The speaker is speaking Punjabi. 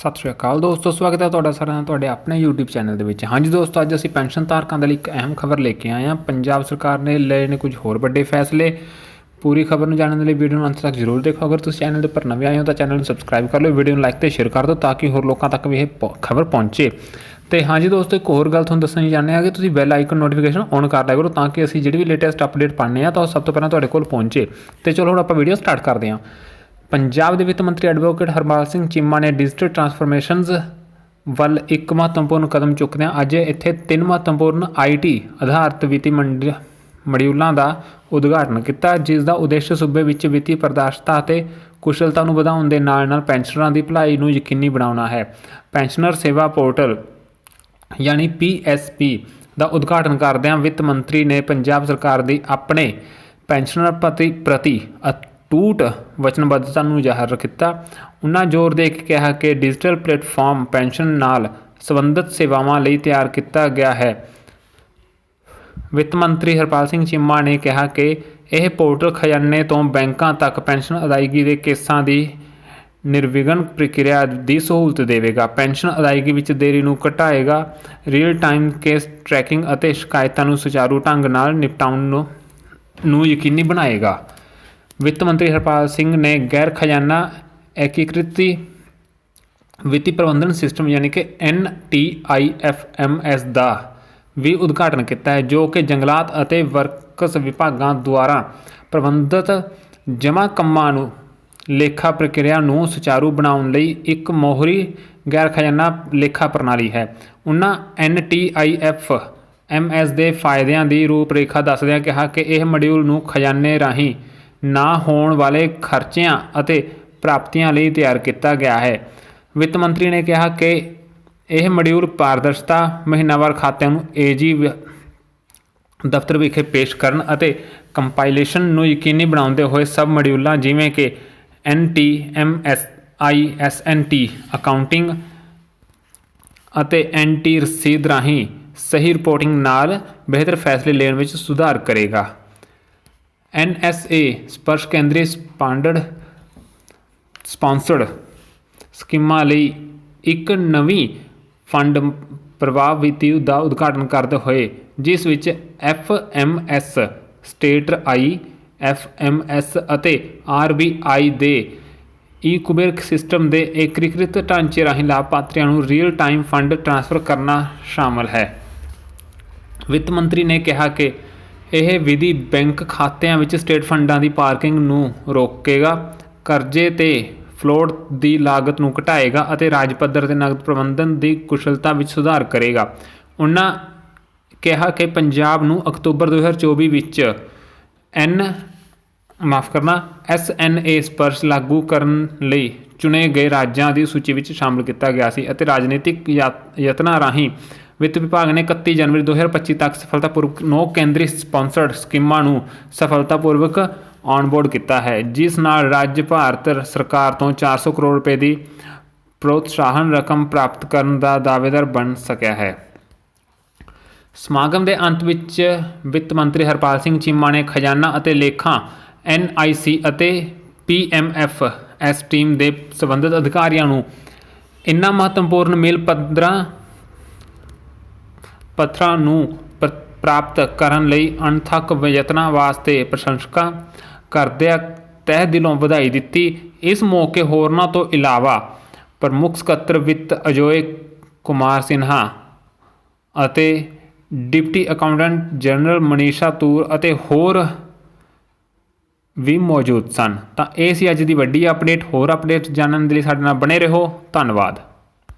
ਸਤਿ ਸ਼੍ਰੀ ਅਕਾਲ ਦੋਸਤੋ, ਸਵਾਗਤ ਹੈ ਤੁਹਾਡਾ ਸਾਰਿਆਂ ਦਾ ਤੁਹਾਡੇ ਆਪਣੇ YouTube ਚੈਨਲ ਦੇ ਵਿੱਚ। ਹਾਂਜੀ ਦੋਸਤੋ, ਅੱਜ ਅਸੀਂ ਪੈਨਸ਼ਨ ਧਾਰਕਾਂ ਦੇ ਲਈ ਇੱਕ ਅਹਿਮ ਖਬਰ ਲੈ ਕੇ ਆਏ ਹਾਂ। ਪੰਜਾਬ ਸਰਕਾਰ ਨੇ ਲਏ ਨੇ ਕੁਝ ਹੋਰ ਵੱਡੇ ਫੈਸਲੇ। ਪੂਰੀ ਖਬਰ ਨੂੰ ਜਾਣਨ ਦੇ ਲਈ ਵੀਡੀਓ ਨੂੰ ਅੰਤ ਤੱਕ ਜ਼ਰੂਰ ਦੇਖੋ। ਅਗਰ ਤੁਸੀਂ ਚੈਨਲ ਦੇ ਉੱਪਰ ਨਵੇਂ ਆਏ ਹੋ ਤਾਂ ਚੈਨਲ ਨੂੰ ਸਬਸਕ੍ਰਾਈਬ ਕਰ ਲਓ, ਵੀਡੀਓ ਨੂੰ ਲਾਈਕ ਤੇ ਸ਼ੇਅਰ ਕਰ ਦਿਓ ਤਾਂ ਕਿ ਹੋਰ ਲੋਕਾਂ ਤੱਕ ਵੀ ਇਹ ਖਬਰ ਪਹੁੰਚੇ। ਤੇ ਹਾਂਜੀ ਦੋਸਤੋ, ਇੱਕ ਹੋਰ ਗੱਲ ਤੁਹਾਨੂੰ ਦੱਸਣੀ ਚਾਹੁੰਦੇ ਹਾਂ ਕਿ ਤੁਸੀਂ ਬੈਲ ਆਈਕਨ ਨੋਟੀਫਿਕੇਸ਼ਨ ਔਨ ਕਰ ਲਿਆ ਕਰੋ ਤਾਂ ਕਿ ਅਸੀਂ ਜਿਹੜੀ ਵੀ ਲੇਟੈਸਟ ਅਪਡੇਟ ਪਾਉਂਦੇ ਆ ਤਾਂ ਉਹ ਸਭ ਤੋਂ ਪਹਿਲਾਂ ਤੁਹਾਡੇ ਕੋਲ ਪਹੁੰਚੇ। ਤੇ ਚਲੋ ਹੁਣ ਆਪਾਂ ਵੀਡੀਓ ਸਟਾਰਟ ਕਰਦੇ ਹਾਂ। ਪੰਜਾਬ ਦੇ ਵਿੱਤ ਮੰਤਰੀ ਐਡਵੋਕੇਟ ਹਰਪਾਲ ਸਿੰਘ ਚੀਮਾ ਨੇ ਡਿਜੀਟਲ ਟਰਾਂਸਫਰਮੇਸ਼ਨਸ ਵੱਲ ਇੱਕ ਮਹੱਤਵਪੂਰਨ ਕਦਮ ਚੁੱਕਦਿਆਂ ਅੱਜ ਇੱਥੇ ਤਿੰਨ ਮਹੱਤਵਪੂਰਨ ਆਈਟੀ ਆਧਾਰਿਤ ਵਿੱਤੀ ਮੰਡ- ਮੋਡਿਊਲਾਂ ਦਾ ਉਦਘਾਟਨ ਕੀਤਾ, ਜਿਸ ਦਾ ਉਦੇਸ਼ ਸੂਬੇ ਵਿੱਚ ਵਿੱਤੀ ਪ੍ਰਦਰਸ਼ਤਾ ਅਤੇ ਕੁਸ਼ਲਤਾ ਨੂੰ ਵਧਾਉਣ ਦੇ ਨਾਲ-ਨਾਲ ਪੈਨਸ਼ਨਰਾਂ ਦੀ ਭਲਾਈ ਨੂੰ ਯਕੀਨੀ ਬਣਾਉਣਾ ਹੈ। ਪੈਨਸ਼ਨਰ ਸੇਵਾ ਪੋਰਟਲ, ਯਾਨੀ PSP ਦਾ ਉਦਘਾਟਨ ਕਰਦਿਆਂ ਵਿੱਤ ਮੰਤਰੀ ਨੇ ਪੰਜਾਬ ਸਰਕਾਰ ਦੀ ਆਪਣੇ ਪੈਨਸ਼ਨਰ ਪ੍ਰਤੀ ਪ੍ਰਤੀ ਟੂਟ ਵਚਨਬੱਧਤਾ ਨੂੰ ਜ਼ਾਹਰ ਕੀਤਾ। ਉਹਨਾਂ ਜ਼ੋਰ ਦੇ ਕੇ ਕਿਹਾ ਕਿ ਡਿਜੀਟਲ ਪਲੇਟਫਾਰਮ ਪੈਨਸ਼ਨ ਨਾਲ ਸੰਬੰਧਿਤ ਸੇਵਾਵਾਂ ਲਈ ਤਿਆਰ ਕੀਤਾ ਗਿਆ ਹੈ। ਵਿੱਤ ਮੰਤਰੀ ਹਰਪਾਲ ਸਿੰਘ ਚੀਮਾ ਨੇ ਕਿਹਾ ਕਿ ਇਹ ਪੋਰਟਲ ਖਜ਼ਾਨੇ ਤੋਂ ਬੈਂਕਾਂ ਤੱਕ ਪੈਨਸ਼ਨ ਅਦਾਇਗੀ ਦੇ ਕੇਸਾਂ ਦੀ ਨਿਰਵਿਘਨ ਪ੍ਰਕਿਰਿਆ ਦੀ ਸਹੂਲਤ ਦੇਵੇਗਾ। ਪੈਨਸ਼ਨ ਅਦਾਇਗੀ ਵਿੱਚ ਦੇਰੀ ਨੂੰ ਘਟਾਏਗਾ। ਰੀਅਲ ਟਾਈਮ ਕੇਸ ਟਰੈਕਿੰਗ ਅਤੇ ਸ਼ਿਕਾਇਤਾਂ ਨੂੰ ਸੁਚਾਰੂ ਢੰਗ ਨਾਲ ਨਿਪਟਾਉਣ ਨੂੰ ਯਕੀਨੀ ਬਣਾਏਗਾ। ਵਿੱਤ ਮੰਤਰੀ ਹਰਪਾਲ ਸਿੰਘ ਨੇ ਗੈਰ ਖਜ਼ਾਨਾ ਏਕੀਕ੍ਰਿਤੀ ਵਿੱਤੀ ਪ੍ਰਬੰਧਨ ਸਿਸਟਮ ਯਾਨੀ ਕਿ NTIFMS ਦਾ ਵੀ ਉਦਘਾਟਨ ਕੀਤਾ ਹੈ, ਜੋ ਕਿ ਜੰਗਲਾਤ ਅਤੇ ਵਰਕਸ ਵਿਭਾਗਾਂ ਦੁਆਰਾ ਪ੍ਰਬੰਧਿਤ ਜਮ੍ਹਾਂ ਕੰਮਾਂ ਨੂੰ, ਲੇਖਾ ਪ੍ਰਕਿਰਿਆ ਨੂੰ ਸੁਚਾਰੂ ਬਣਾਉਣ ਲਈ ਇੱਕ ਮੋਹਰੀ ਗੈਰ ਖਜ਼ਾਨਾ ਲੇਖਾ ਪ੍ਰਣਾਲੀ ਹੈ। ਉਹਨਾਂ NTIF MS ਦੇ ਫਾਇਦਿਆਂ ਦੀ ਰੂਪਰੇਖਾ ਦੱਸਦਿਆਂ ਕਿਹਾ ਕਿ ਇਹ ਮੋਡਿਊਲ ਨੂੰ ਖਜ਼ਾਨੇ ਰਾਹੀਂ ਨਾ ਹੋਣ ਵਾਲੇ ਖਰਚਿਆਂ ਅਤੇ ਪ੍ਰਾਪਤੀਆਂ ਲਈ ਤਿਆਰ ਕੀਤਾ ਗਿਆ ਹੈ। ਵਿੱਤ ਮੰਤਰੀ ਨੇ ਕਿਹਾ ਕਿ ਇਹ ਮੋਡਿਊਲ ਪਾਰਦਰਸ਼ਤਾ ਮਹੀਨਾਵਾਰ ਖਾਤਿਆਂ ਨੂੰ ਏਜੀ ਦਫ਼ਤਰ ਵਿਖੇ ਪੇਸ਼ ਕਰਨ ਅਤੇ ਕੰਪਾਈਲੇਸ਼ਨ ਨੂੰ ਯਕੀਨੀ ਬਣਾਉਂਦੇ ਹੋਏ ਸਭ ਮੋਡਿਊਲਾਂ ਜਿਵੇਂ ਕਿ NTMS ISNT ਅਕਾਊਂਟਿੰਗ ਅਤੇ ਐਂਟੀ ਰਸੀਦ ਰਾਹੀਂ ਸਹੀ ਰਿਪੋਰਟਿੰਗ ਨਾਲ ਬਿਹਤਰ ਫੈਸਲੇ ਲੈਣ ਵਿੱਚ ਸੁਧਾਰ ਕਰੇਗਾ। NSA ਸਪਰਸ਼ ਕੇਂਦਰੀ ਸਪਾਂਡਡ ਸਪਾਂਸਰਡ ਸਕੀਮਾਂ ਲਈ ਇੱਕ ਨਵੀਂ ਫੰਡ ਪ੍ਰਭਾਵ ਵਿੱਤੀ ਦਾ ਉਦਘਾਟਨ ਕਰਦੇ ਹੋਏ, ਜਿਸ ਵਿੱਚ FMS ਸਟੇਟ ਆਈ FMS ਅਤੇ ਆਰ ਬੀ ਆਈ ਦੇ ਈ ਕੁਬੇਰ ਸਿਸਟਮ ਦੇ ਏਕੀਕ੍ਰਿਤ ਢਾਂਚੇ ਰਾਹੀਂ ਲਾਭਪਾਤਰੀਆਂ ਨੂੰ ਰੀਅਲ ਟਾਈਮ ਫੰਡ ਟ੍ਰਾਂਸਫਰ ਕਰਨਾ ਸ਼ਾਮਲ ਹੈ। ਵਿੱਤ ਮੰਤਰੀ ਨੇ ਕਿਹਾ ਕਿ ਇਹ ਵਿਧੀ ਬੈਂਕ ਖਾਤਿਆਂ ਵਿੱਚ ਸਟੇਟ ਫੰਡਾਂ ਦੀ ਪਾਰਕਿੰਗ ਨੂੰ ਰੋਕੇਗਾ, ਕਰਜ਼ੇ ਤੇ ਫਲੋਟ ਦੀ ਲਾਗਤ ਨੂੰ ਘਟਾਏਗਾ ਅਤੇ ਰਾਜ ਪੱਧਰ ਤੇ ਨਗਦ ਪ੍ਰਬੰਧਨ ਦੀ ਕੁਸ਼ਲਤਾ ਵਿੱਚ ਸੁਧਾਰ ਕਰੇਗਾ। ਉਹਨਾਂ ਕਿਹਾ ਕਿ ਪੰਜਾਬ ਨੂੰ ਅਕਤੂਬਰ 2024 ਵਿੱਚ ਐਨ, ਮਾਫ ਕਰਨਾ ਐਸਐਨਏ ਸਪਰਸ਼ ਲਾਗੂ ਕਰਨ ਲਈ ਚੁਣੇ ਗਏ ਰਾਜਾਂ ਦੀ ਸੂਚੀ ਵਿੱਚ ਸ਼ਾਮਲ ਕੀਤਾ ਗਿਆ ਸੀ ਅਤੇ ਰਾਜਨੀਤਿਕ ਯਤ- ਯਤਨਾਂ ਰਾਹੀਂ ਵਿੱਤ ਵਿਭਾਗ ਨੇ 31 ਜਨਵਰੀ 2025 ਤੱਕ ਸਫਲਤਾਪੂਰਵਕ 9 ਕੇਂਦਰੀ ਸਪਾਂਸਰਡ ਸਕੀਮਾਂ ਨੂੰ ਸਫਲਤਾਪੂਰਵਕ ਔਨਬੋਰਡ ਕੀਤਾ ਹੈ, ਜਿਸ ਨਾਲ ਰਾਜ ਭਾਰਤ ਸਰਕਾਰ ਤੋਂ 400 ਕਰੋੜ ਰੁਪਏ ਦੀ ਪ੍ਰੋਤਸਾਹਨ ਰਕਮ ਪ੍ਰਾਪਤ ਕਰਨ ਦਾ ਦਾਅਵੇਦਾਰ ਬਣ ਸਕਿਆ ਹੈ। ਸਮਾਗਮ ਦੇ ਅੰਤ ਵਿੱਚ ਵਿੱਤ ਮੰਤਰੀ ਹਰਪਾਲ ਸਿੰਘ ਚੀਮਾ ਨੇ ਖਜ਼ਾਨਾ ਅਤੇ ਲੇਖਾ NIC ਅਤੇ PMF ਐਸ ਟੀਮ ਦੇ ਸੰਬੰਧਿਤ ਅਧਿਕਾਰੀਆਂ ਨੂੰ ਇਨ੍ਹਾਂ ਮਹੱਤਵਪੂਰਨ ਮੇਲ ਪੱਧਰਾਂ ਪੱਥਰਾਂ ਨੂੰ ਪ੍ਰਾਪਤ ਕਰਨ ਲਈ ਅਣਥੱਕ ਯਤਨਾਂ ਵਾਸਤੇ ਪ੍ਰਸ਼ੰਸਕਾਂ ਕਰਦਿਆਂ ਤਹਿ ਦਿਲੋਂ ਵਧਾਈ ਦਿੱਤੀ। ਇਸ ਮੌਕੇ ਹੋਰਨਾਂ ਤੋਂ ਇਲਾਵਾ ਪ੍ਰਮੁੱਖ ਸਕੱਤਰ ਵਿੱਤ ਅਜੋਏ ਕੁਮਾਰ ਸਿਨਹਾ ਅਤੇ deputy accountant general Manisha Toor ਅਤੇ ਹੋਰ ਵੀ ਮੌਜੂਦ ਸਨ। ਤਾਂ ਇਹ ਸੀ ਅੱਜ ਦੀ ਵੱਡੀ ਅਪਡੇਟ। ਹੋਰ ਅਪਡੇਟ ਜਾਣਨ ਦੇ ਲਈ ਸਾਡੇ ਨਾਲ ਬਣੇ ਰਹੋ। ਧੰਨਵਾਦ।